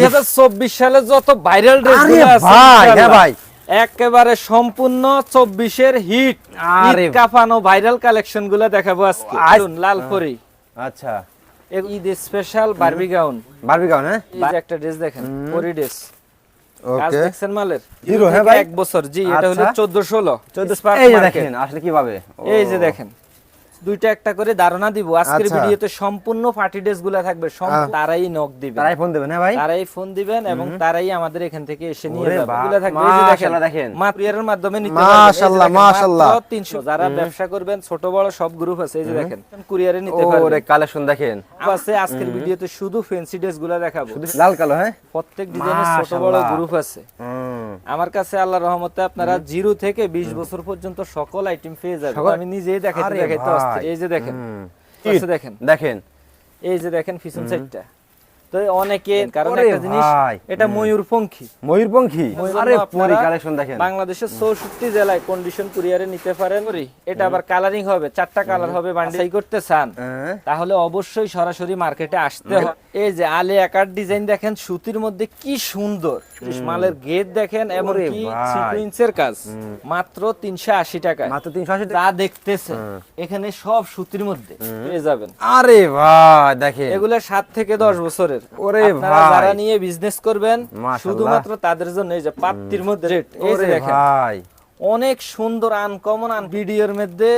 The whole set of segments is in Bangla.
2024 সালে যত ভাইরাল ড্রেস আরে আছে ভাই, হ্যাঁ ভাই। একেবারে সম্পূর্ণ 24 এর হিট ভাইরাল কালেকশনগুলো দেখাবো আজকে। লাল আচ্ছা। Eid special Barbie gown Barbie gown হ্যাঁ? এই যে একটা ড্রেস দেখেন পরি ড্রেস কাজ ওকে দেখছেন মালের? Zero, হ্যাঁ ভাই? এক বছর জি এটা হলো আচ্ছা। 14 16 14 এই যে দেখেন আসলে কীভাবে? এই যে দেখেন। দুইটা একটা করে ধারণা দিব। আজকের আচ্ছা। ভিডিওতে সম্পূর্ণ পার্টি ড্রেসগুলা থাকবে সব তারাই নক দিবে। তারাই ফোন দেবেন হ্যাঁ ভাই? তারাই ফোন দিবেন এবং তারাই আমাদের এখান থেকে এসে নিয়ে যাবে। বাহ, থাকবে এই যে মাশাআল্লাহ দেখেন। মাত্রিয়ারের মাধ্যমে নিতে মাশাআল্লাহ, পারবেন মাশাআল্লাহ। 300 যারা ব্যবসা করবেন ছোট বড় সব গ্রুপ আছে। এই যে দেখেন কুরিয়ারে নিতে পারবেন ওরে কালেকশন দেখেন। আছে আজকের ভিডিওতে শুধু ফ্যান্সি ড্রেসগুলা দেখাবো। লাল কালো হ্যাঁ? প্রত্যেক ডিজাইনের ছোট বড় গ্রুপ আছে। আমার কাছে আল্লাহ রহমতে আপনারা জিরো থেকে বিশ বছর পর্যন্ত সকল আইটেম পেয়ে যাবেন। আমি নিজেই দেখাইতে দেখাইতে এই যে দেখেন। দেখেন। দেখেন। এই যে দেখেন পিছন সাইডটা তো অনেকে কারণ একটা জিনিস এটা ময়ূরপঙ্খী। ময়ূরপঙ্খী? আরে আপনারা কালেকশন দেখেন। বাংলাদেশের চৌষট্টি জেলায় কন্ডিশন কুরিয়ারে নিতে পারেন। এটা আবার কালারিং হবে চারটা কালার হবে বান্ডাই করতে চান। হ্যাঁ। তাহলে অবশ্যই সরাসরি মার্কেটে আসতে হবে এই যে আলে একার ডিজাইন দেখেন সুতির মধ্যে কি সুন্দর। মালের গেট দেখেন এবং কি সিকুয়েন্সের কাজ। মাত্র তিনশো আশি টাকা মাত্র 380 যা দেখতেছে এখানে সব সুতির মধ্যে পেয়ে যাবেন। আরে ভাই দেখেন। এগুলো সাত থেকে দশ বছরের। ওরে ভাই। যারা নিয়ে বিজনেস করবেন শুধুমাত্র তাদের জন্য এই যে পাত্তির মধ্যে রেট এই যে দেখেন ভাই। অনেক সুন্দর আনকমন আন ভিডিওর মধ্যে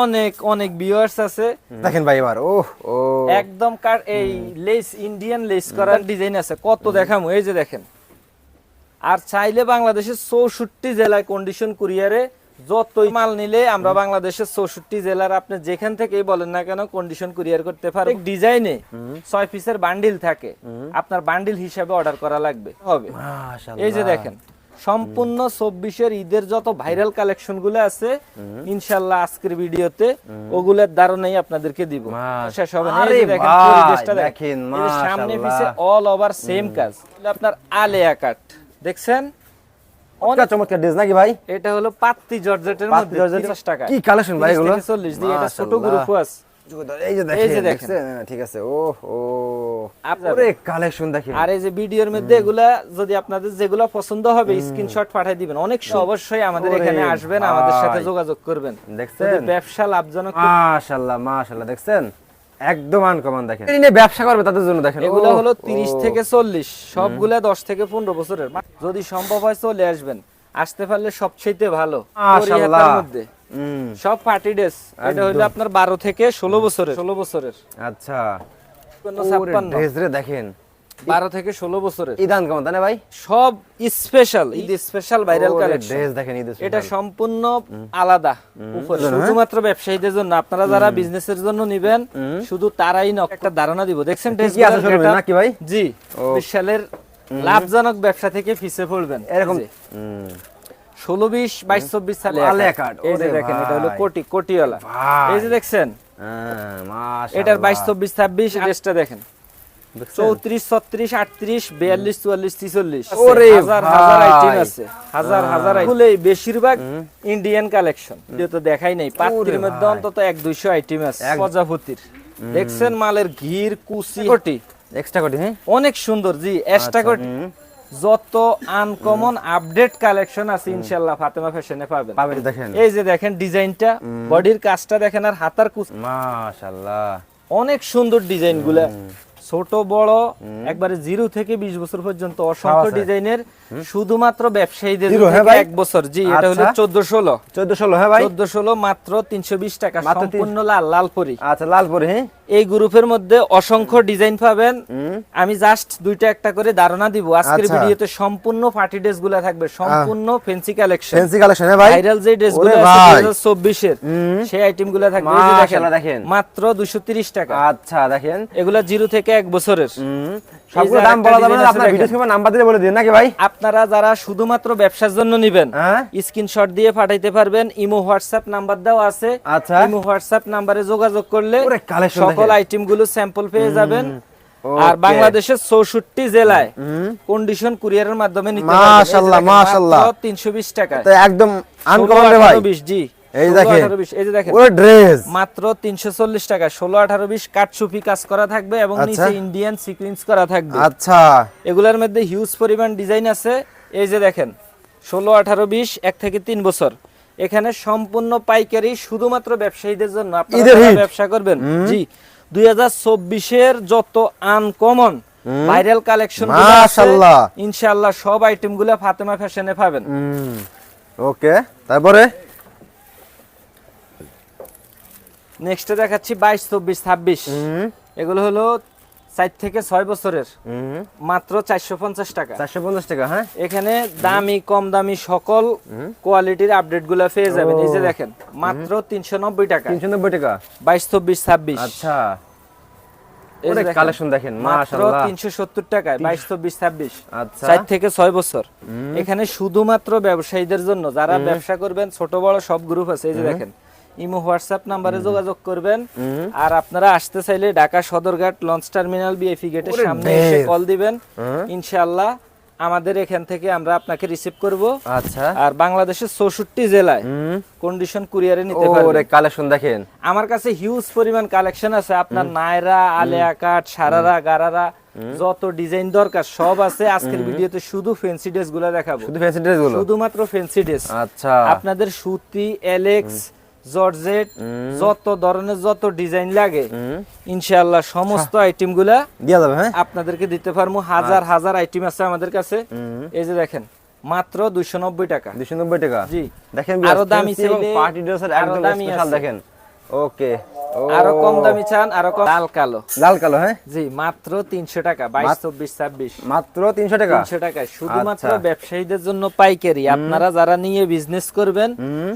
অনেক অনেক ভিউয়ার্স আছে। দেখেন ভাই এবার ও ও। একদম কার এই লেস ইন্ডিয়ান লেস করার ডিজাইন আছে কত দেখামু এই যে দেখেন। আর চাইলে বাংলাদেশের চৌষট্টি জেলায় কন্ডিশন কুরিয়ারে যতই মাল নিলে আমরা বাংলাদেশের চৌষট্টি জেলার আপনি যেখান থেকেই বলেন না কেন কন্ডিশন কুরিয়ার করতে পারেন ডিজাইনে ছয় পিসের বান্ডিল থাকে। আপনার বান্ডিল হিসাবে অর্ডার করা লাগবে। হবে। এই যে দেখেন সম্পূর্ণ চব্বিশের ঈদের যত ভাইরাল কালেকশনগুলো আছে ইনশাল্লাহ আজকের ভিডিওতে ওগুলোর ধারণাই আপনাদেরকে দিব। শেষ হবে না। দেখেন সামনে। পিছে অল ওভার সেম কাজ। আপনার আলেয়া কাট দেখছেন? চমৎকার চমৎকার ড্রেস নাকি ভাই? এটা হলো পাত্তি জর্জেটের মধ্যে 50 টাকা কি collection ভাই এগুলো? 40 দিয়ে এটা ছোট গ্রুপ আছে। এই যে এই যে দেখেন? হ্যাঁ, ঠিক আছে। ও ও আপনার- কালেকশন দেখেন। আর এই যে ভিডিওর মধ্যে এগুলা যদি আপনাদের যেগুলা পছন্দ হবে স্ক্রিনশট পাঠিয়ে দিবেন। অনেক অবশ্যই আমাদের এখানে আসবেন আমাদের সাথে যোগাযোগ করবেন। দেখছেন? ব্যবসা লাভজনক মাশাআল্লাহ মাশাআল্লাহ। দেখছেন? একদম আনকমন দেখেন। নিয়ে ব্যবসা করবে তাদের জন্য দেখেন। এগুলো হলো ও। তিরিশ থেকে চল্লিশ সবগুলা দশ থেকে পনেরো বছরের। যদি সম্ভব হয় চলে আসবেন। আসতে পারলে সবচেয়ে ভালো মাশাআল্লাহ। মধ্যে। সব পার্টি ড্রেস এটা হলো আপনার বারো থেকে ষোলো বছরের। ষোলো বছরের। আচ্ছা। ছাপ্পান্ন, ওরে ছাপ্পান্ন। ড্রেস রে দেখেন। বারো থেকে ষোলো বছরের। ঈদ আনকমন তাই ভাই? সব special Eid special viral collection dress দেখেন ঈদের এটা সম্পূর্ণ আলাদা উপরে। শুধুমাত্র ব্যবসায়ীদের জন্য। আপনারা যারা বিজনেসের জন্য নিবেন শুধু তারাই নক একটা ধারণা দিব। দেখছেন কি কি আছে নাকি ভাই? জি ও। বিশালের লাভজনক ব্যবসা থেকে ফিসে পড়বেন। এরকম। ষোলো বিশ বাইশ চব্বিশ সালে এই যে দেখেন এটা হলো কোটি কোটিওয়ালা। এই যে দেখছেন? হ্যাঁ, এটার বাইশ চব্বিশ ছাব্বিশ ড্রেসটা দেখেন? চৌত্রিশ ছত্রিশ আটত্রিশ বিয়াল্লিশ চুয়াল্লিশ ছিচল্লিশ। হাজার হাজার আইটেম আছে হাজার হাজার বেশিরভাগ ইন্ডিয়ান কালেকশন তো দেখাই নাই। পাত্রির মধ্যে অন্তত এক দুইশো আইটেম আছে। প্রজাপতির। দেখছেন মালের ঘির কুচি। কোটি। এক্সট্রা কোটি হ্যাঁ? অনেক সুন্দর জি এক্সট্রা কোটি। যত আনকমন আপডেট কালেকশন আছে ইনশাল্লাহ ফাতেমা ফ্যাশনে পাবেন। পাবেন দেখেন। এই যে দেখেন ডিজাইনটা বডির কাজটা দেখেন আর হাতার কুচ মাশাআল্লাহ। অনেক সুন্দর ডিজাইনগুলা ছোট বড় একবারে জিরো থেকে বিশ বছর পর্যন্ত অসংখ্য ডিজাইনের শুধুমাত্র ব্যবসায়ীদের হ্যাঁ? এক বছর। জি এটা হলো আচ্ছা। চোদ্দ ষোলো 14 16 হ্যাঁ ভাই? চোদ্দ ষোলো মাত্র তিনশো বিশ টাকা সম্পূর্ণ লাল লাল পরি। আচ্ছা লালপুরি হ্যাঁ? এই গ্রুপের মধ্যে অসংখ্য ডিজাইন পাবেন। আমি জাস্ট দুইটা একটা করে ধারণা দিব। আজকের আচ্ছা। ভিডিওতে সম্পূর্ণ পার্টি ড্রেসগুলা থাকবে। সম্পূর্ণ ফেন্সি কালেকশন ফ্যান্সি কালেকশন হ্যাঁ ভাই। ভাইরাল যে ড্রেসগুলো ওরে আছে 2024 এর সেই আইটেমগুলা থাকবে মাশাআল্লাহ দেখেন। মাত্র 230 টাকা। আচ্ছা দেখেন। এগুলা জিরো থেকে এক বছরের। সবগুলো দাম বলা যাবে না আপনার ভিডিও নাম্বার দিলে বলে দিন নাকি ভাই? আপনারা যারা শুধুমাত্র ব্যবসার জন্য নিবেন হ্যাঁ। স্ক্রিনশট দিয়ে পাঠাইতে পারবেন। ইমো হোয়াটসঅ্যাপ নাম্বার দেওয়া আছে। আচ্ছা। ইমো হোয়াটসঅ্যাপ নাম্বারে যোগাযোগ করলে ওরে collection সকল আইটেমগুলো স্যাম্পল পেয়ে যাবেন। আর বাংলাদেশের চৌষট্টি জেলায় কন্ডিশন কুরিয়ারের মাধ্যমে নিতে মাশাআল্লাহ, মাশাআল্লাহ। তিনশো বিশ টাকা তো একদম আনকমন রে ভাই। জি। এই দেখেন এই যে দেখেন। ওরে ড্রেস মাত্র তিনশো চল্লিশ টাকা ষোলো আঠারো বিশ কাটসুপি কাজ করা থাকবে এবং আচ্ছা। নিচে ইন্ডিয়ান সিকুয়েন্স করা থাকবে। আচ্ছা। এগুলোর মধ্যে হিউজ পরিমাণ ডিজাইন আছে। এই যে দেখেন ষোলো আঠারো বিশ এক থেকে তিন বছর। এখানে সম্পূর্ণ পাইকারি শুধুমাত্র ব্যবসায়ীদের জন্য। আপনারা। ব্যবসা করবেন জি দুই চব্বিশের যত আনকমন ভাইরাল কালেকশন মাশাআল্লাহ। ইনশাআল্লাহ সব আইটেমগুলা ফাতেমা ফ্যাশনে পাবেন। ওকে তারপরে? নেক্সটে দেখাচ্ছি বাইশ চব্বিশ ছাব্বিশ। এগুলো হলো থেকে ছয় বছরের। মাত্র চারশো পঞ্চাশ টাকা। চারশো পঞ্চাশ টাকা হ্যাঁ? এখানে দামি কম দামি সকল কোয়ালিটির আপডেটগুলো পেয়ে যাবেন। এই যে দেখেন মাত্র তিনশো নব্বই টাকা। তিনশো নব্বই টাকা? বাইশ চব্বিশ ছাব্বিশ। আচ্ছা। কালেকশন দেখেন মাত্র টাকায় আচ্ছা। থেকে বছর। এখানে শুধুমাত্র ব্যবসায়ীদের জন্য যারা ব্যবসা করবেন ছোট বড় সব গ্রুপ আছে। এই যে দেখেন ইমো হোয়াটসঅ্যাপ নাম্বারে যোগাযোগ করবেন। আর আপনারা আসতে চাইলে ঢাকা সদরঘাট লঞ্চ টার্মিনাল বিএফি গেটের সামনে এসে কল দিবেন। ইনশাআল্লাহ আমাদের এখান থেকে আমরা আপনাকে রিসিভ করব। আচ্ছা। আর বাংলাদেশের চৌষট্টি জেলায় কন্ডিশন কুরিয়ারে নিতে পারবেন। কালেকশন দেখেন। আমার কাছে হিউজ পরিমাণ কালেকশন আছে। আপনার নায়রা আলেয়া কাট সারারা গারারা যত ডিজাইন দরকার সব আছে। আজকের ভিডিওতে শুধু ফেন্সি ড্রেসগুলো দেখাবো। শুধু ফ্যান্সি ড্রেসগুলো? শুধুমাত্র ফেন্সি ড্রেস আচ্ছা। আপনাদের সুতি এলেক্স জর্জেট যত ধরনের যত ডিজাইন লাগে ইনশাল্লাহ ইনশাআল্লাহ সমস্ত আইটেমগুলা দিয়া যাবে হ্যাঁ। আপনাদেরকে দিতে পারব। হাজার হাজার আইটেম আছে আমাদের কাছে। এই যে দেখেন মাত্র নব্বই টাকা। দুশো নব্বই টাকা। জি। দেখেন আরও দামি পার্টি ড্রেসের একদম স্পেশাল দেখেন। ওকে। আরও কম দামি চান আরও কম লাল কালো। লাল কালো হ্যাঁ? জি মাত্র তিনশো টাকা বাইশ মাত- চব্বিশ ছাব্বিশ। মাত্র তিনশো টাকা? তিনশো টাকায় শুধুমাত্র আচ্ছা। ব্যবসায়ীদের জন্য পাইকারি। আপনারা যারা নিয়ে বিজনেস করবেন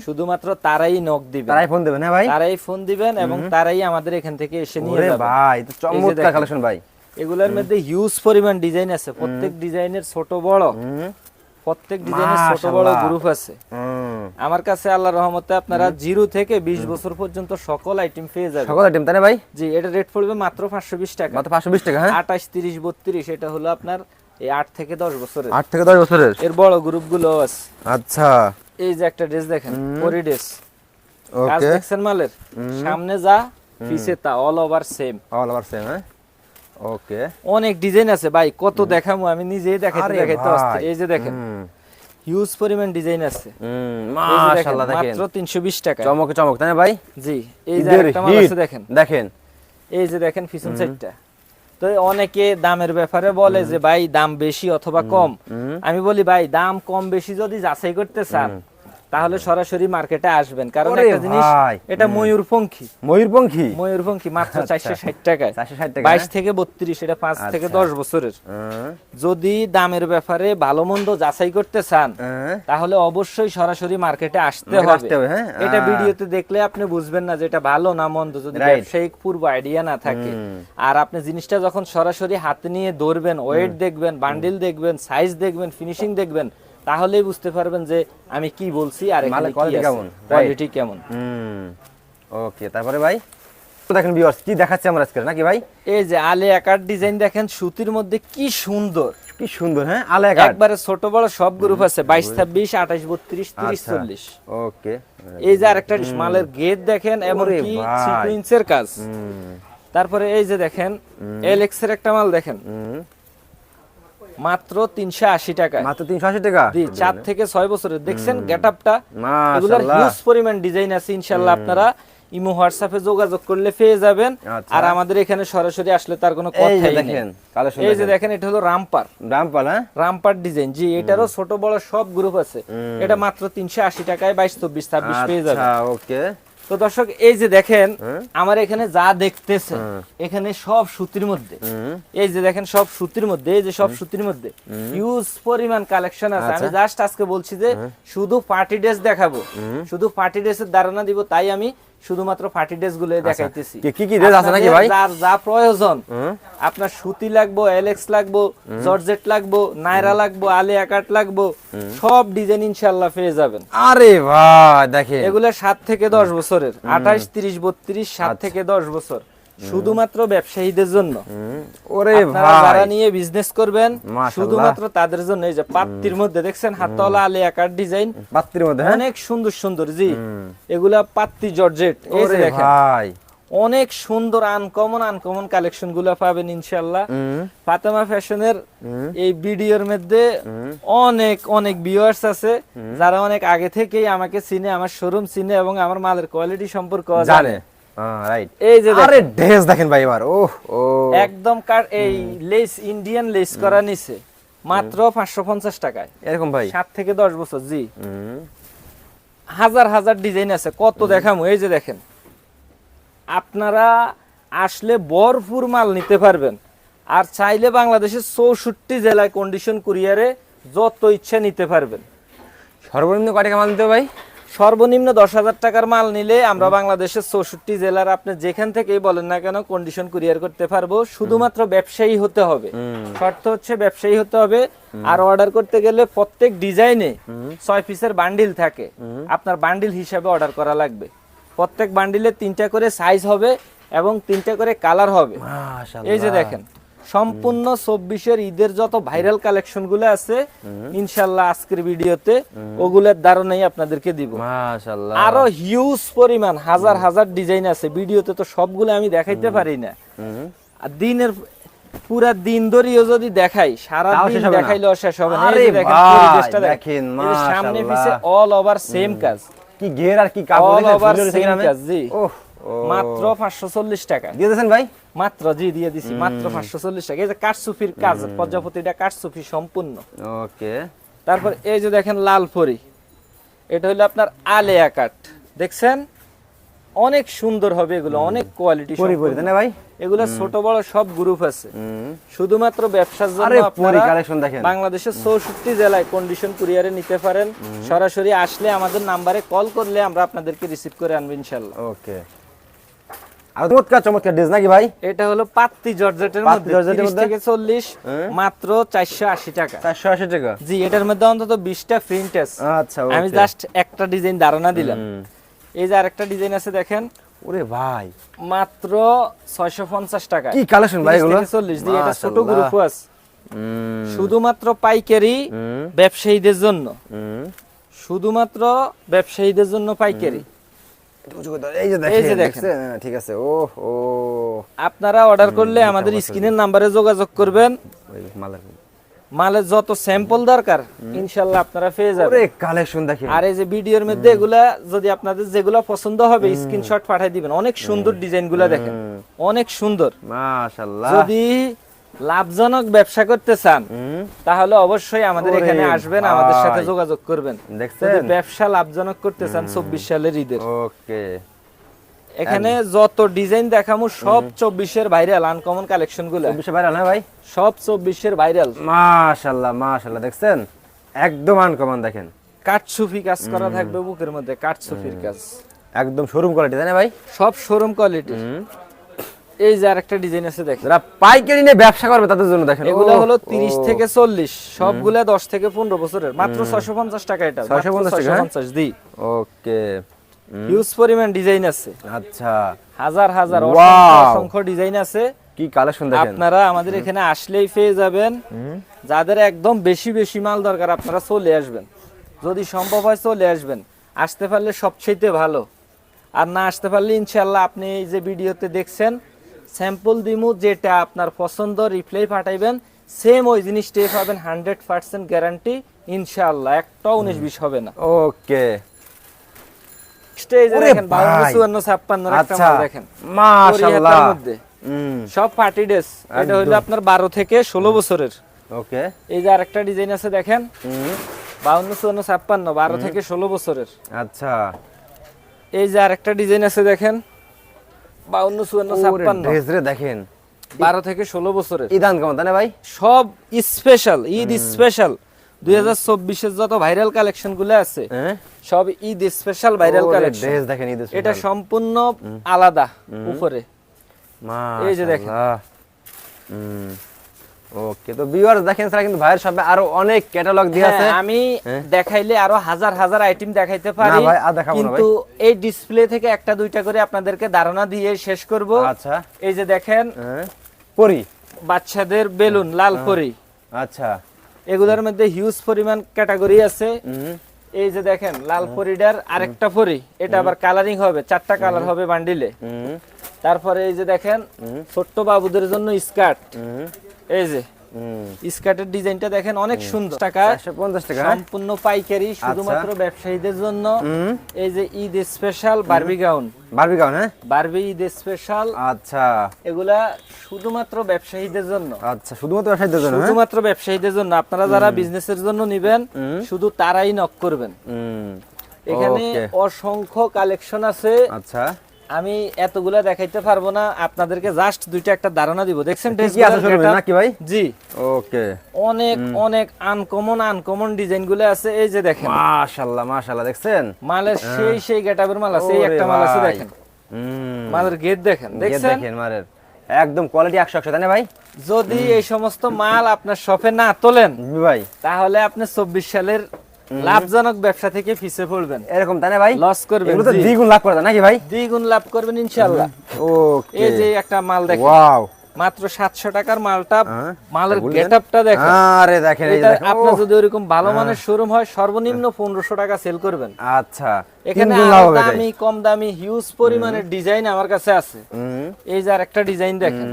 শুধুমাত্র তারাই নক দিবেন। তারাই ফোন দেবেন হ্যাঁ ভাই? তারাই ফোন দিবেন এবং তারাই আমাদের এখান থেকে এসে নিয়ে যাবেন ভাই তো চমৎকার কালেকশন ভাই। এগুলোর মধ্যে হিউজ পরিমাণ ডিজাইন আছে। প্রত্যেক ডিজাইনের ছোট বড়। প্রত্যেক ডিজাইনের ছোট বড় গ্রুপ আছে। আমার কাছে আল্লাহ রহমতে আপনারা জিরো থেকে বিশ বছর পর্যন্ত সকল আইটেম পেয়ে যাবেন। সকল আইটেম তাই না ভাই? জি এটা রেট পড়বে মাত্র পাঁচশো বিশ টাকা। মাত্র পাঁচশো বিশ টাকা হ্যাঁ? আঠাশ তিরিশ বত্রিশ এটা হলো আপনার এই আট থেকে দশ বছরের। আট থেকে দশ বছরের? এর বড় গ্রুপগুলো আছে। আচ্ছা। এই যে একটা ড্রেস দেখেন পরি ড্রেস কাজ দেখছেন মালের? সামনে যা পিছে তা all over same all over same হ্যাঁ? ওকে। অনেক ডিজাইন আছে ভাই কত দেখামু আমি নিজেই দেখাইতে দেখাইতে। অস্থির। এই যে দেখেন হিউজ পরিমাণ ডিজাইন আছে। মাশাআল্লাহ দেখেন। মাত্র 320 টাকা। চমক চমক তাই না ভাই? জি এই যে একটা মাল আছে দেখেন। দেখেন। এই যে দেখেন পিছন সাইডটা তো অনেকে দামের ব্যাপারে বলে যে ভাই দাম বেশি অথবা কম? আমি বলি ভাই দাম কম বেশি যদি যাচাই করতে চান তাহলে সরাসরি মার্কেটে আসবেন। কারণ একটা জিনিস এটা ময়ূরপঙ্খী ময়ূরপঙ্খী ময়ূরপঙ্খী মাত্র চারশো ষাট টাকায়। চারশো ষাট টাকা বাইশ হ্যাঁ? থেকে বত্রিশ এটা পাঁচ থেকে আচ্ছা। দশ বছরের। যদি দামের ব্যাপারে ভালো মন্দ যাচাই করতে চান তাহলে অবশ্যই সরাসরি মার্কেটে আসতে হবে। হ্যাঁ? এটা। ভিডিওতে দেখলে আপনি বুঝবেন না যে এটা ভালো না মন্দ। যদি. ব্যবসায়িক পূর্ব আইডিয়া না থাকে। আর আপনি জিনিসটা যখন সরাসরি হাতে নিয়ে ধরবেন ওয়েট দেখবেন বান্ডিল দেখবেন সাইজ দেখবেন ফিনিশিং দেখবেন তাহলেই বুঝতে পারবেন যে আমি কি বলছি আর এখানে কি কেমন? কোয়ালিটি কেমন? হুম। ওকে তারপরে ভাই? দেখেন ভিউয়ার্স কি দেখাচ্ছে আমরা আজকে? নাকি ভাই? এই যে আলে একার ডিজাইন দেখেন সুতির মধ্যে কি সুন্দর। কি সুন্দর হ্যাঁ? আলে কাট একবারে ছোট বড় সব গ্রুপ আছে বাইশ ছাব্বিশ আঠাশ বত্রিশ তিরিশ আচ্ছা। চল্লিশ। ওকে এই যে আরেকটা মালের গেট দেখেন এমনকি ভাই। সিকুয়েন্সের কাজ। হুম। তারপরে এই যে দেখেন এলএক্স এর একটা মাল দেখেন। মাত্র তিনশো আশি টাকা। মাত্র তিনশো আশি টাকা? জি চার থেকে ছয় বছরের। দেখছেন গেট আপটা এগুলোর মাশাআল্লাহ হিউজ পরিমাণ ডিজাইন আছে ইনশাল্লাহ আপনারা ইমো হোয়াটসঅ্যাপে যোগাযোগ করলে পেয়ে যাবেন। আচ্ছা। আর আমাদের এখানে সরাসরি আসলে তার কোনো কথাই নেই। দেখেন এই যে দেখেন। এটা হলো রামপার। দাম পাল হ্যাঁ? রামপার ডিজাইন জি এটারও ছোট বড় সব গ্রুপ আছে। এটা মাত্র তিনশো আশি টাকায় বাইশ চব্বিশ ছাব্বিশ পেয়ে যাবে আচ্ছা ওকে। তো দর্শক এই যে দেখেন আমার এখানে যা দেখতেছে এখানে সব সুতির মধ্যে। এই যে দেখেন সব সুতির মধ্যে এই যে সব সুতির মধ্যে। ইউজ পরিমাণ কালেকশন আছে। আমি আচ্ছা। জাস্ট আজকে বলছি যে শুধু পার্টি ড্রেস দেখাবো। শুধু পার্টি ড্রেসের ধারণা দিব তাই আমি শুধুমাত্র পার্টি ড্রেসগুলো দেখাইতেছি। কি- কি ড্রেস আছে নাকি ভাই? যার যা প্রয়োজন। আপনার সুতি লাগবো এলেক্স লাগবো জর্জেট লাগবো নাইরা লাগবো আলিয়া কাট লাগবো সব ডিজাইন ইনশাল্লাহ পেয়ে যাবেন। আরে ভাই দেখেন। এগুলো সাত থেকে দশ বছরের। আঠাশ তিরিশ বত্রিশ সাত আচ্ছা। থেকে দশ বছর। শুধুমাত্র ব্যবসায়ীদের জন্য। ওরে যারা নিয়ে বিজনেস করবেন শুধুমাত্র তাদের জন্য এই যে পাত্তির মধ্যে দেখছেন হাতওয়ালা আলী আকার ডিজাইন বাত্তির মধ্যে হ্যাঁ? অনেক সুন্দর সুন্দর জি। এগুলা পাত্তি জর্জেট এই যে দেখেন। ভাই। অনেক সুন্দর আনকমন আনকমন কালেকশনগুলো পাবেন ইনশাল্লাহ। ফাতেমা ফ্যাশনের এই ভিডিওর মধ্যে অনেক অনেক ভিউয়ার্স আছে। যারা অনেক আগে থেকেই আমাকে চিনে আমার শোরুম চিনে এবং আমার মালের কোয়ালিটি সম্পর্কে জানে। রাইট এই যে আরে ড্রেস দেখেন ভাই এবার ওহ ও। একদম কার এই লেস ইন্ডিয়ান লেস করা নিছে। মাত্র পাঁচশো পঞ্চাশ টাকায়। এরকম ভাই। থেকে দশ বছর জি। হাজার হাজার ডিজাইন আছে কত দেখামো? এই যে দেখেন। আপনারা আসলে ভরপুর মাল নিতে পারবেন। আর চাইলে বাংলাদেশের চৌষট্টি জেলায় কন্ডিশন কুরিয়ারে যত ইচ্ছা নিতে পারবেন। সর্বনিম্ন কয় টাকা মাল হবে ভাই? সর্বনিম্ন দশ হাজার টাকার মাল নিলে আমরা বাংলাদেশের চৌষট্টি জেলার আপনি যেখান থেকেই বলেন না কেন কন্ডিশন কুরিয়ার করতে পারব। শুধুমাত্র ব্যবসায়ী হতে হবে। শর্ত হচ্ছে ব্যবসায়ী হতে হবে। আর অর্ডার করতে গেলে প্রত্যেক ডিজাইনে ছয় পিসের বান্ডিল থাকে। আপনার বান্ডিল হিসাবে অর্ডার করা লাগবে। প্রত্যেক বান্ডিলে তিনটা করে সাইজ হবে এবং তিনটা করে কালার হবে। এই যে দেখেন। সম্পূর্ণ চব্বিশের ঈদের যত ভাইরাল কালেকশনগুলো আছে ইনশাল্লাহ আজকের ভিডিওতে ওগুলোর ধারণাই আপনাদেরকে দিব। আরও হিউজ পরিমাণ হাজার হাজার ডিজাইন আছে। ভিডিওতে তো সবগুলো আমি দেখাইতে পারি না। আর দিনের পুরা দিন ধরেও যদি দেখাই সারা দিন। দেখাইলেও শেষ হবে না। দেখেন সামনে। পিছে অল ওভার সেম কাজ। কি ঘের আর কি কাপড় দেখেন? same আমি। কাজ, জি। ওহ। মাত্র পাঁচশো চল্লিশ টাকা। দিয়ে দিয়েছেন ভাই? মাত্র জি দিয়ে দিছি মাত্র পাঁচশো চল্লিশ টাকা। এই যে কাঠসুফির কাজ প্রজাপতিটা কাঠসুফি সম্পূর্ণ। ওকে। তারপর এই যে দেখেন লাল পরি। এটা হলো আপনার আলেয়া কাঠ। দেখছেন? অনেক সুন্দর হবে এগুলো অনেক কোয়ালিটি না ভাই? এগুলো ছোট বড় সব গ্রুপ আছে। শুধুমাত্র ব্যবসার জন্য আপনারা কালেকশন দেখেন। বাংলাদেশের চৌষট্টি জেলায় কন্ডিশন কুরিয়ারে নিতে পারেন। সরাসরি আসলে আমাদের নাম্বারে কল করলে আমরা আপনাদেরকে রিসিভ করে আনব ইনশাল্লাহ ওকে। আর চমৎকার চমৎকার ড্রেস নাকি ভাই? এটা হলো পাত্তি জর্জেটের মধ্যে জর্জেটের মধ্যে? থেকে চল্লিশ হ্যাঁ। মাত্র টাকা। চারশো আশি টাকা? জি এটার মধ্যে অন্তত বিশটা প্রিন্ট আছে আচ্ছা আমি জাস্ট একটা ডিজাইন ধারণা দিলাম। এই যে আরেকটা ডিজাইন আছে দেখেন ওরে ভাই। মাত্র ছয়শো পঞ্চাশ টাকা। কি কালেকশন ভাই এগুলো? চল্লিশ দিয়ে এটা ছোট মাশাআল্লাহ। গ্রুপ আছে। শুধুমাত্র পাইকারি ব্যবসায়ীদের জন্য। শুধুমাত্র ব্যবসায়ীদের জন্য পাইকারি। ঠিক আছে। ও ও। আপনারা অর্ডার করলে আমাদের স্ক্রিনের নাম্বারে যোগাযোগ করবেন। মালের যত স্যাম্পল দরকার ইনশাল্লাহ আপনারা পেয়ে যাবেন। কালেকশন দেখেন। আর এই যে ভিডিওর মধ্যে এগুলা যদি আপনাদের যেগুলা পছন্দ হবে স্ক্রিনশট পাঠিয়ে দিবেন। অনেক সুন্দর ডিজাইনগুলা দেখেন। অনেক সুন্দর। মাশাআল্লাহ যদি লাভজনক ব্যবসা করতে চান তাহলে অবশ্যই আমাদের এখানে আসবেন আমাদের সাথে যোগাযোগ করবেন। দেখছেন? ব্যবসা লাভজনক করতে চান চব্বিশ সালের ঈদের। ওকে। এখানে যত ডিজাইন দেখামু সব চব্বিশের ভাইরাল আনকমন কালেকশনগুলো ভাইরাল না ভাই? সব চব্বিশের ভাইরাল। মাশাআল্লাহ মাশাআল্লাহ দেখছেন? একদম আনকমন দেখেন। কাঠসুফি কাজ করা থাকবে বুকের মধ্যে কাঠসুফির কাজ। একদম শোরুম কোয়ালিটি তাই না ভাই? সব শোরুম কোয়ালিটি। এই যে আরেকটা ডিজাইন আছে দেখেন। যারা পাইকারি নিয়ে ব্যবসা করবে তাদের জন্য দেখেন। এগুলো হলো ও। তিরিশ থেকে চল্লিশ সবগুলা দশ থেকে পনেরো বছরের। মাত্র ছয়শো পঞ্চাশ টাকা এটা 650 টাকা, হ্যাঁ? ওকে হিউজ পরিমাণ ডিজাইন আছে। আচ্ছা। হাজার হাজার অসংখ্য ডিজাইন আছে। কি কালেকশন দেখেন। আপনারা আমাদের এখানে আসলেই পেয়ে যাবেন। যাদের একদম বেশি বেশি মাল দরকার আপনারা চলে আসবেন। যদি সম্ভব হয় চলে আসবেন। আসতে পারলে সবচেয়ে ভালো। আর না আসতে পারলে ইনশাল্লাহ আপনি এই যে ভিডিওতে দেখছেন স্যাম্পল দিমু যেটা আপনার পছন্দ রিপ্লাই পাঠাইবেন। সেম ওই জিনিসটাই পাবেন হান্ড্রেড পার্সেন্ট গ্যারান্টি ইনশাল্লাহ একটা উনিশ বিশ হবে না। ওকে। আচ্ছা। সব পার্টি ড্রেস এটা আপনার বারো থেকে ষোলো বছরের। ওকে। এই যে আরেকটা ডিজাইন আছে দেখেন। বাউন্ন চুয়ান্ন ছাপ্পান্ন বারো থেকে ষোলো বছরের। আচ্ছা। এই যে আরেকটা ডিজাইন আছে দেখেন। বাউন্ন চুয়ান্ন ছাপ্পান্ন। দেখেন। বারো থেকে ষোলো বছরের। ইদান কেমন তাই না ভাই? সব স্পেশাল ঈদ স্পেশাল দুই হাজার চব্বিশের যত ভাইরাল কালেকশনগুলো আছে হ্যাঁ? সব ঈদ স্পেশাল ভাইরাল কালেকশন দেখেন ঈদ এটা সম্পূর্ণ আলাদা উপরে। এই যে দেখেন। ওকে তো ভিউয়ার্স দেখেন স্যার কিন্তু ভাইয়ের শপে আরও অনেক ক্যাটালগ দিয়ে আছে। হ্যাঁ, আমি হ্যাঁ। দেখাইলে আরও হাজার হাজার আইটেম দেখাইতে পারি। না ভাই, আর দেখাবো না কিন্তু এই ডিসপ্লে থেকে একটা দুইটা করে আপনাদেরকে ধারণা দিয়ে শেষ করব। আচ্ছা। এই যে দেখেন হ্যাঁ। পরি। বাচ্চাদের বেলুন লাল পরি। আচ্ছা। এগুলোর মধ্যে হিউজ পরিমাণ ক্যাটাগরি আছে। এই যে দেখেন লাল পরিটার আরেকটা পরি। এটা আবার কালারিং হবে চারটা কালার হবে বান্ডিলে তারপরে এই যে দেখেন ছোট্ট বাবুদের জন্য স্কার্ট এই যে স্কার্টের ডিজাইনটা দেখেন অনেক সুন্দর। টাকা পঞ্চাশ টাকা হ্যাঁ? সম্পূর্ণ পাইকারি শুধুমাত্র ব্যবসায়ীদের জন্য। এই যে Eid special Barbie gown Barbie gown হ্যাঁ? বারবি ঈদ স্পেশাল আচ্ছা। এগুলা শুধুমাত্র ব্যবসায়ীদের জন্য। আচ্ছা শুধুমাত্র ব্যবসায়ীদের জন্য হ্যাঁ? শুধুমাত্র ব্যবসায়ীদের জন্য। আপনারা যারা বিজনেসের জন্য নিবেন। শুধু তারাই নক করবেন। হুম। এখানে অসংখ্য কালেকশন আছে। আচ্ছা। আমি এতগুলা দেখাইতে পারব না আপনাদেরকে জাস্ট দুইটা একটা ধারণা দিব। দেখছেন? নাকি ভাই? জি। ওকে অনেক অনেক আনকমন আনকমন ডিজাইনগুলো আছে এই যে দেখেন। মাশাআল্লাহ মাশাআল্লাহ দেখছেন? মালের সেই সেই গেটাবের মাল আছে এই একটা মাল আছে। দেখেন। মালের গেট দেখেন দেখছেন? দেখেন মালের। একদম কোয়ালিটি 100 100 তাই না ভাই? যদি এই সমস্ত মাল আপনার শপে না তোলেন ভাই। তাহলে আপনি চব্বিশ সালের লাভজনক ব্যবসা থেকে ফিসে পড়বেন। এরকম তাই না ভাই? লস করবেন এগুলো তো দ্বিগুণ লাভ করে তাই নাকি ভাই? দ্বিগুণ লাভ করবেন ইনশাল্লাহ ওকে এই যে একটা মাল দেখেন। ওয়াও। মাত্র সাতশো টাকার মালটা হ্যাঁ, মালের গেটআপটা দেখেন। আরে দেখেন এই দেখেন আপনার ওহ, যদি ওরকম ভালো মানের শোরুম হয় সর্বনিম্ন পনেরোশো টাকা সেল করবেন। আচ্ছা এখানে দামি কম দামি হিউজ পরিমাণের ডিজাইন আমার কাছে আছে। এই যে আর একটা ডিজাইন দেখেন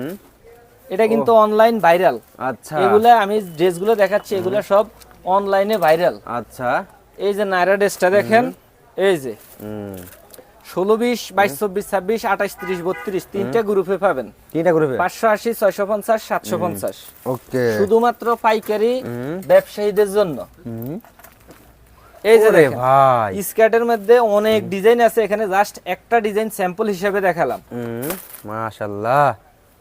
এটা কিন্তু অনলাইন ভাইরাল আচ্ছা। এগুলা আমি ড্রেসগুলো দেখাচ্ছি এগুলা সব অনলাইনে ভাইরাল। আচ্ছা। এই যে নাইরা ড্রেসটা দেখেন এই যে। ষোলো বিশ বাইশ চব্বিশ ছাব্বিশ আঠাশ ত্রিশ বত্রিশ তিনটা গ্রুপে পাবেন। তিনটা গ্রুপে? পাঁচশো আশি ছয়শো পঞ্চাশ সাতশো পঞ্চাশ। ওকে। শুধুমাত্র পাইকারি ব্যবসায়ীদের জন্য। এই যে দেখেন স্কার্টের মধ্যে অনেক ডিজাইন আছে এখানে জাস্ট একটা ডিজাইন স্যাম্পল হিসেবে দেখালাম। মাশাআল্লাহ।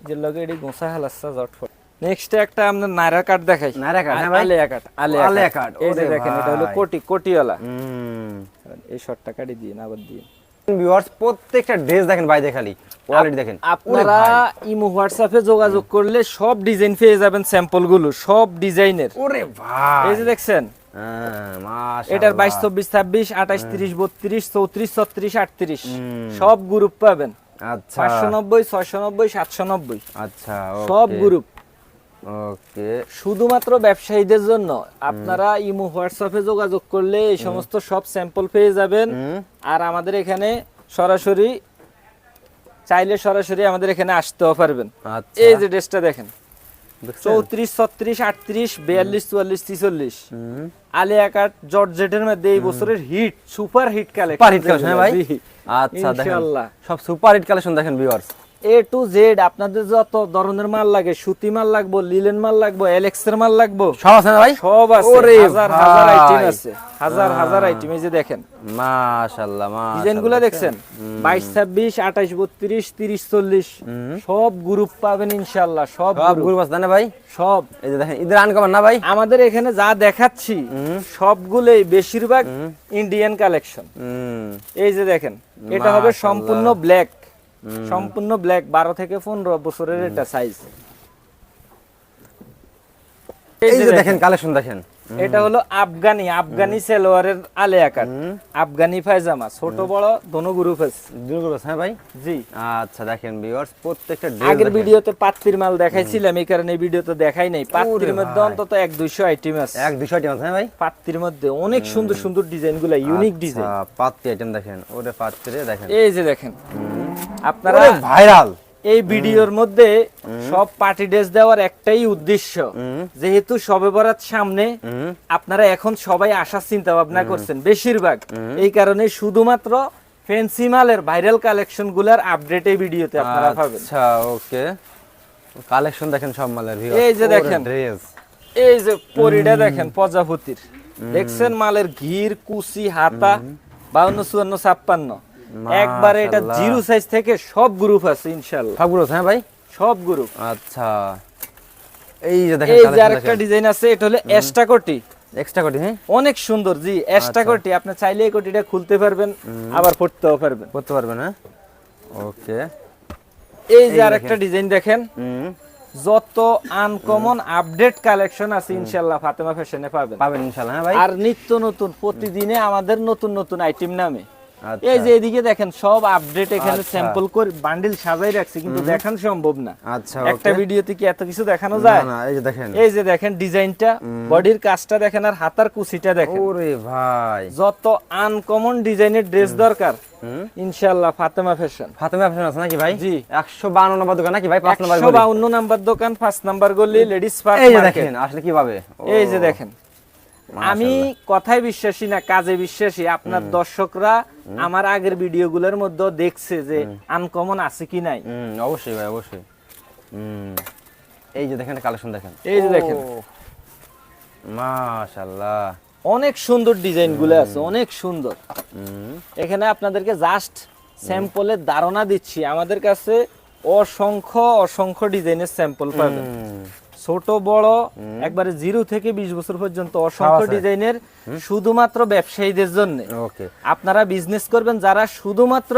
যে লগে এটি গোসা হালাসা জটফট। নেক্সট একটা আপনার নায়রা কাট দেখাই। নায়রা কাট, হ্যাঁ ভাই? আলেয়া কাট আলেয়া কাট, এই যে দেখেন এটা হলো কোটি কোটিওয়ালা। হুম। এই শর্টটা কাটি দিয়ে আবার দিয়ে। ভিউয়ার্স প্রত্যেকটা ড্রেস দেখেন ভাই দেখালি। কোয়ালিটি দেখেন। আপনারা ইমো হোয়াটসঅ্যাপে যোগাযোগ করলে সব ডিজাইন পেয়ে যাবেন স্যাম্পলগুলো সব ডিজাইনের ওরে ভাই। এই যে দেখছেন? হ্যাঁ, এটার বাইশ চব্বিশ ছাব্বিশ আঠাশ তিরিশ বত্রিশ চৌত্রিশ ছত্রিশ আটত্রিশ। সব গ্রুপ পাবেন। আচ্ছা। পাঁচশো নব্বই ছয়শো নব্বই সাতশো নব্বই। আচ্ছা সব গ্রুপ ওকে। শুধুমাত্র ব্যবসায়ীদের জন্য। আপনারা ইমো হোয়াটসঅ্যাপে যোগাযোগ করলে এই সমস্ত সব স্যাম্পল পেয়ে যাবেন। আর আমাদের এখানে সরাসরি চাইলে সরাসরি আমাদের এখানে আসতেও পারবেন। আচ্ছা। এই যে ড্রেসটা দেখেন। চৌত্রিশ ছত্রিশ আটত্রিশ বিয়াল্লিশ চুয়াল্লিশ ছিচল্লিশ আলিয়া কাট জর্জেটের মধ্যে এই বছরের hit super hit collection super hit collection ভাই। আচ্ছা দেখেন। সব সুপার হিট কালেকশন দেখেন ভিউয়ার্স এ টু জেড আপনাদের যত ধরনের মাল লাগে সুতি মাল লাগবো লিলেন মাল লাগবো এলেক্সের মাল লাগবো। সব আছে না ভাই? সব আছে। হাজার হাজার আইটেম আছে। হাজার হাজার আইটেম এই যে দেখেন। মাশাআল্লাহ ডিজাইনগুলা দেখছেন? বাইশ ছাব্বিশ আঠাশ বত্রিশ তিরিশ চল্লিশ। সব গ্রুপ পাবেন ইনশাআল্লাহ সব গ্রুপ আছে না ভাই? সব। এই যে দেখেন ঈদের আনকমন না ভাই? আমাদের এখানে যা দেখাচ্ছি সবগুলোই বেশিরভাগ ইন্ডিয়ান কালেকশন এই যে দেখেন এটা হবে সম্পূর্ণ ব্ল্যাক সম্পূর্ণ ব্ল্যাক বারো থেকে পনেরো বছরের এটা সাইজ এই যে দেখেন কালেকশন দেখেন। এটা হলো আফগানি আফগানি সেলোয়ারের আলে আকার। আফগানি পায়জামা ছোট বড় দোনো গ্রুপ আছে দুই গ্রুপ আছে হ্যাঁ ভাই? জি। আচ্ছা দেখেন ভিউয়ার্স প্রত্যেকটা আগের ভিডিওতে পাত্তির মাল দেখাইছিলাম এই কারণে এই ভিডিওতে দেখাই নাই। পাত্তির ওরে মধ্যে অন্তত এক দুইশো আইটেম আছে। এক দুশো আইটেম আছে হ্যাঁ ভাই? পাত্তির মধ্যে অনেক সুন্দর সুন্দর ডিজাইনগুলা ইউনিক ডিজাইন পাত্তি আইটেম দেখেন। ওরে পাত্তি রে দেখেন। এই যে দেখেন। আপনারা ভাইরাল। এই ভিডিওর মধ্যে সব পার্টি ড্রেস দেওয়ার একটাই উদ্দেশ্য। যেহেতু সবে বরাত সামনে আপনারা এখন সবাই আসার চিন্তা ভাবনা করছেন বেশিরভাগ। এই কারণে শুধুমাত্র ফেন্সি মালের ভাইরাল কালেকশনগুলার আপডেট এই ভিডিওতে আপনারা পাবেন। আচ্ছা ওকে। কালেকশন দেখেন সব মালের এই যে দেখেন। ড্রেস এই যে পরিটা দেখেন প্রজাপতির। দেখছেন মালের ঘির কুচি হাতা বাউন্ন চুয়ান্ন ছাপ্পান্ন। একবারে এটা জিরো সাইজ থেকে সব গ্রুপ আছে ইনশাল্লাহ সব গ্রুপ হ্যাঁ ভাই? সব গ্রুপ আচ্ছা। এই যে দেখেন এই যে আরেকটা ডিজাইন আছে এটা হলো এক্সট্রা কোটি এক্সট্রা কোটি হ্যাঁ? অনেক সুন্দর জি এক্সট্রা আচ্ছা। কোটি আপনি চাইলে এই কোটিটা খুলতে পারবেন আবার পড়তেও পারবেন। করতে পারবেন হ্যাঁ? ওকে। এই যে আরেকটা ডিজাইন দেখেন হুম। যত আনকমন আপডেট কালেকশন আছে ইনশাল্লাহ ফাতেমা ফ্যাশনে পাবেন। পাবেন ইনশাল্লাহ হ্যাঁ ভাই? আর নিত্য নতুন প্রতিদিনে আমাদের নতুন নতুন আইটেম নামে। এই যে এদিকে দেখেন সব আপডেট এখানে আচ্ছা। স্যাম্পল করে বান্ডিল সাজাই রাখছি কিন্তু দেখানো সম্ভব না। আচ্ছা একটা ভিডিওতে কি এত কিছু দেখানো যায়? না এই যে দেখেন। এই যে দেখেন ডিজাইনটা বডির কাজটা দেখেন আর হাতার কুচিটা দেখেন। ওরে ভাই। যত আনকমন ডিজাইনের ড্রেস দরকার। ইনশাআল্লাহ ফাতেমা ফ্যাশন ফাতেমা ফ্যাশন আছে নাকি ভাই? জি। একশো বান্ন নম্বর দোকান নাকি ভাই? পাঁচ নম্বর একশো বাউন্ন নাম্বার দোকান পাঁচ নাম্বার গলি লেডিস পার্ক এই যে দেখেন আসলে কীভাবে? এই যে দেখেন। আমি কথায় বিশ্বাসী না কাজে বিশ্বাসী? আপনার দর্শকরা আমার আগের ভিডিওগুলোর মধ্যে দেখছে যে আনকমন আছে কি নাই। অবশ্যই ভাই অবশ্যই। এই যে দেখেন কালেকশন দেখেন। এই যে দেখেন। মাশাআল্লাহ। অনেক সুন্দর ডিজাইনগুলো আছে অনেক সুন্দর। এখানে আপনাদেরকে জাস্ট স্যাম্পলের ধারণা দিচ্ছি। আমাদের কাছে অসংখ্য অসংখ্য ডিজাইনের স্যাম্পল পাবেন। ছোট বড় একবারে জিরো থেকে বিশ বছর পর্যন্ত অসংখ্য ডিজাইনের শুধুমাত্র ব্যবসায়ীদের জন্য। আপনারা বিজনেস করবেন যারা শুধুমাত্র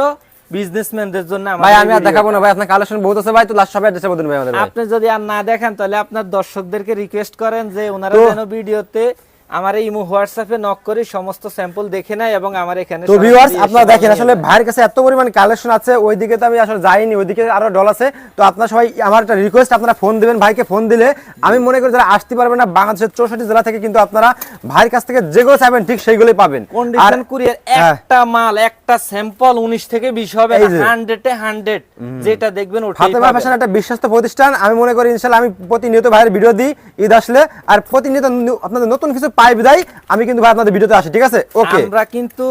বিজনেসম্যানদের জন্য ভাই আমি আর দেখাবো না। ভাই আপনার কালেকশন বহুত আছে। ভাই তো লাস্ট সবাই ভাই আমাদের আপনি যদি আর না দেখেন তাহলে আপনার দর্শকদেরকে রিকোয়েস্ট করেন যে ওনারা যেন ভিডিওতে আমার এই ইমো হোয়াটসঅ্যাপে নক করে সমস্ত স্যাম্পল দেখে নেয় এবং আমার এখানে তো ভিউয়ার্স আপনারা দেখেন আসলে ভাইয়ের কাছে এত পরিমাণ কালেকশন আছে ওইদিকে তো আমি আসলে যাইনি ওইদিকে আরও ডল আছে। তো আপনারা সবাই আমার একটা রিকোয়েস্ট আপনারা ফোন দিবেন ভাইকে ফোন দিলে। আমি মনে করি যারা আসতে পারবে না বাংলাদেশের চৌষট্টি জেলা থেকে কিন্তু আপনারা ভাইয়ের কাছ থেকে যেগুলো চাইবেন ঠিক সেইগুলোই পাবেন। কন্ডিশন কুরিয়ার হ্যাঁ। একটা মাল একটা স্যাম্পল 19 থেকে 20 হবে এই যে। 100 এ 100 যেটা দেখবেন ওটাই। ফ্যাশন একটা বিশ্বস্ত প্রতিষ্ঠান আমি মনে করি ইনশাল্লাহ আমি প্রতিনিয়ত ভাইয়ের ভিডিও দিই ঈদ আসলে। আর প্রতিনিয়ত আপনাদের নতুন কিছু পাই বিদায়। আমি কিন্তু ভাই আপনাদের ভিডিওতে আসি ঠিক আছে? ওকে আমরা কিন্তু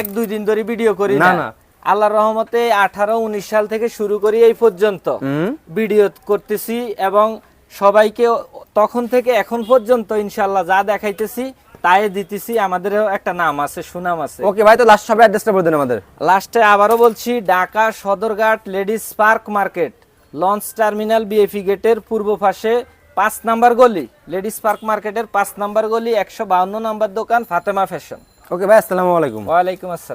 এক দুই দিন ধরে ভিডিও করি না, না। আল্লাহর রহমতে 18 19 সাল থেকে শুরু করি এই পর্যন্ত। ভিডিও করতেছি এবং সবাইকে তখন থেকে এখন পর্যন্ত ইনশাআল্লাহ যা দেখাইতেছি তাই দিতেছি। আমাদের একটা নাম আছে সুনাম আছে। ওকে ভাই তো লাস্ট সবাই অ্যাড্রেসটা বলে দেন আমাদের। লাস্টে আবারও বলছি Dhaka Sadarghat ladies park market launch terminal বিএফি গেটের পূর্ব পাশে পাঁচ নাম্বার গলি লেডিস পার্ক মার্কেটের পাঁচ নাম্বার গলি একশো বাউন্ন নাম্বার দোকান ফাতেমা ফ্যাশন। ওকে ভাই আসসালামু আলাইকুম। ওয়ালাইকুম আসসালাম।